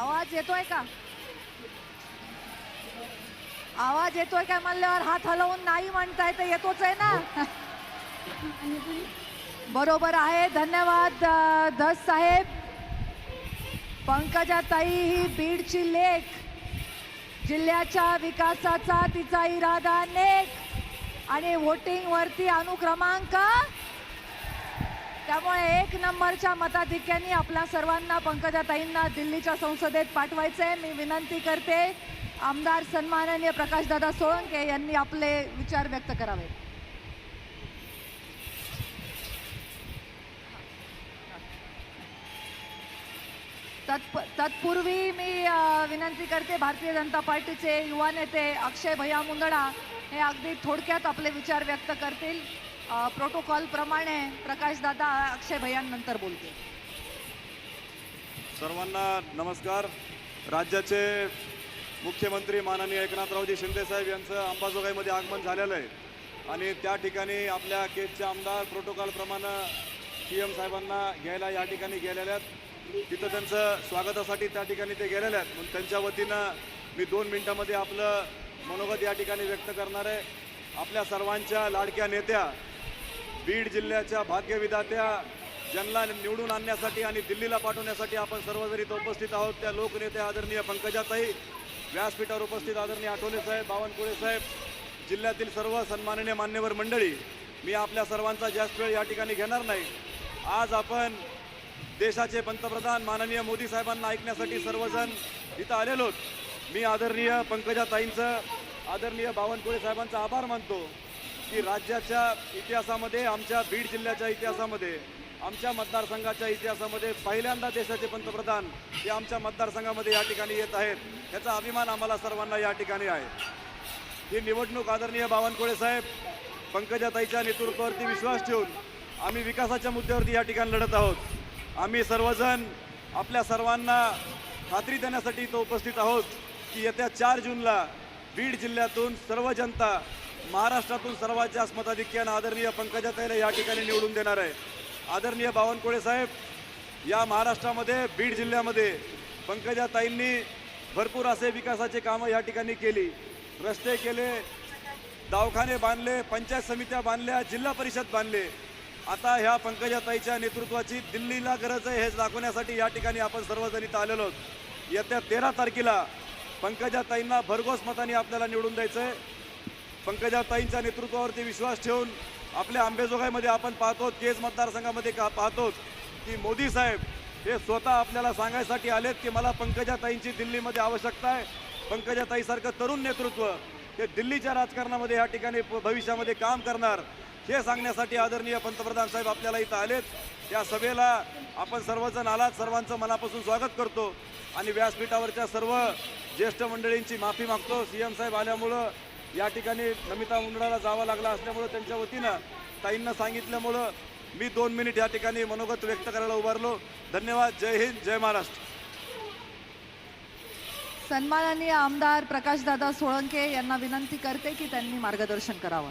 आवाज येतोय का? आवाज येतोय काय म्हणल्यावर हात हलवून नाही म्हणताय तर येतोच आहे ना? बरोबर आहे. धन्यवाद धस साहेब. पंकजा ताई ही बीडची लेख. जिल्ह्याच्या विकासाचा तिचा इरादा नेक आणि वोटिंग वरती अनुक्रमांक त्यामुळे एक नंबरच्या मताधिक्याने आपल्या सर्वांना पंकजाताईंना दिल्लीच्या संसदेत पाठवायचंय. मी विनंती करते आमदार सन्माननीय प्रकाशदादा सोळंके यांनी आपले विचार व्यक्त करावे. तत्प तत्पूर्वी मी विनंती करते भारतीय जनता पार्टीचे युवा नेते अक्षय भैया मुंदडा हे अगदी थोडक्यात आपले विचार व्यक्त करतील. प्रोटोकॉलप्रमाणे प्रोटोकॉल प्रमाणे प्रकाशदादा अक्षय भैयांनंतर बोलते सर्वांना नमस्कार. राज्याचे मुख्यमंत्री माननीय एकनाथरावजी शिंदेसाहेब यांचं अंबाजोगाईमध्ये आगमन झालेलं आहे. आणि त्या ठिकाणी आपल्या केसचे आमदार प्रोटोकॉलप्रमाणे पी एम साहेबांना घ्यायला या ठिकाणी गेलेले आहेत. तिथं त्यांचं स्वागतासाठी त्या ठिकाणी ते गेलेले आहेत. म्हणून त्यांच्या वतीनं मी दोन मिनटामध्ये आपलं मनोगत या ठिकाणी व्यक्त करणार आहे. आपल्या सर्वांच्या लाडक्या नेत्या बीड जिल्ह्याच्या भाग्यविधात्या ज्यांना निवडून आणण्यासाठी आणि दिल्लीला पाठवण्यासाठी आपण सर्वजण इथं उपस्थित आहोत त्या लोकनेत्या आदरणीय पंकजाताई व्यासपीठावर उपस्थित आदरणीय आठवले साहेब बावनकुळे साहेब जिल्ह्यातील सर्व सन्माननीय मान्यवर मंडळी मी आपल्या सर्वांचा जास्त वेळ या ठिकाणी घेणार नाही आज आपण देशाचे पंतप्रधान माननीय मोदी साहेबांना ऐकण्यासाठी सर्वजण इथं आलेलो आहोत. मी आदरणीय पंकजाताईंचं आदरणीय बावनकुळे साहेबांचा आभार मानतो की राज्याच्या इतिहासामध्ये आमच्या बीड जिल्ह्याच्या इतिहासामध्ये आमच्या मतदारसंघाच्या इतिहासामध्ये पहिल्यांदा देशाचे पंतप्रधान हे आमच्या मतदारसंघामध्ये या ठिकाणी येत आहेत. याचा अभिमान आम्हाला सर्वांना या ठिकाणी आहे. ही निवडणूक आदरणीय बावनकुळे साहेब पंकजाताईच्या नेतृत्वावरती विश्वास ठेवून आम्ही विकासाच्या मुद्द्यावरती या ठिकाणी लढत आहोत. आम्ही सर्वजण आपल्या सर्वांना खात्री देण्यासाठी इथं उपस्थित आहोत की येत्या चार जूनला बीड जिल्ह्यातून सर्व जनता महाराष्ट्रातून सर्वात जास्त मताधिक्यानं आदरणीय पंकजाताईला या ठिकाणी निवडून देणार आहे. आदरणीय बावनकुळे साहेब या महाराष्ट्रामध्ये बीड जिल्ह्यामध्ये पंकजाताईंनी भरपूर असे विकासाचे कामं या ठिकाणी केली. रस्ते केले दवाखाने बांधले पंचायत समित्या बांधल्या जिल्हा परिषद बांधले. आता ह्या पंकजाताईच्या नेतृत्वाची दिल्लीला गरज आहे हे दाखवण्यासाठी या ठिकाणी आपण सर्वजण इथं आलेलो आहोत. येत्या तेरा तारखेला पंकजाताईंना भरघोस मताने आपल्याला निवडून द्यायचं आहे पंकजाताईंच्या नेतृत्वावरती विश्वास ठेवून आपल्या आंबेजोगाईमध्ये आपण पाहतो केज मतदारसंघामध्ये का पाहतो की मोदी साहेब हे स्वतः आपल्याला सांगायसाठी आलेत की मला पंकजाताईंची दिल्लीमध्ये आवश्यकता आहे. पंकजाताईसारखं तरुण नेतृत्व हे दिल्लीच्या राजकारणामध्ये या ठिकाणी प- भविष्यामध्ये काम करणार हे सांगण्यासाठी आदरणीय पंतप्रधान साहेब आपल्याला इथं आलेत. या सभेला आपण सर्वजण आलात सर्वांचं मनापासून स्वागत करतो आणि व्यासपीठावरच्या सर्व ज्येष्ठ मंडळींची माफी मागतो. सी एम साहेब आल्यामुळं या ठिकाणी नमिता मुंडळाला जावं लागलं असल्यामुळं त्यांच्या वतीनं ताईंना सांगितल्यामुळं मी दोन मिनिट या ठिकाणी मनोगत व्यक्त करायला उभारलो. धन्यवाद. जय हिंद जय महाराष्ट्र. सन्माननीय आमदार प्रकाशदादा सोळंके यांना विनंती करते की त्यांनी मार्गदर्शन करावं.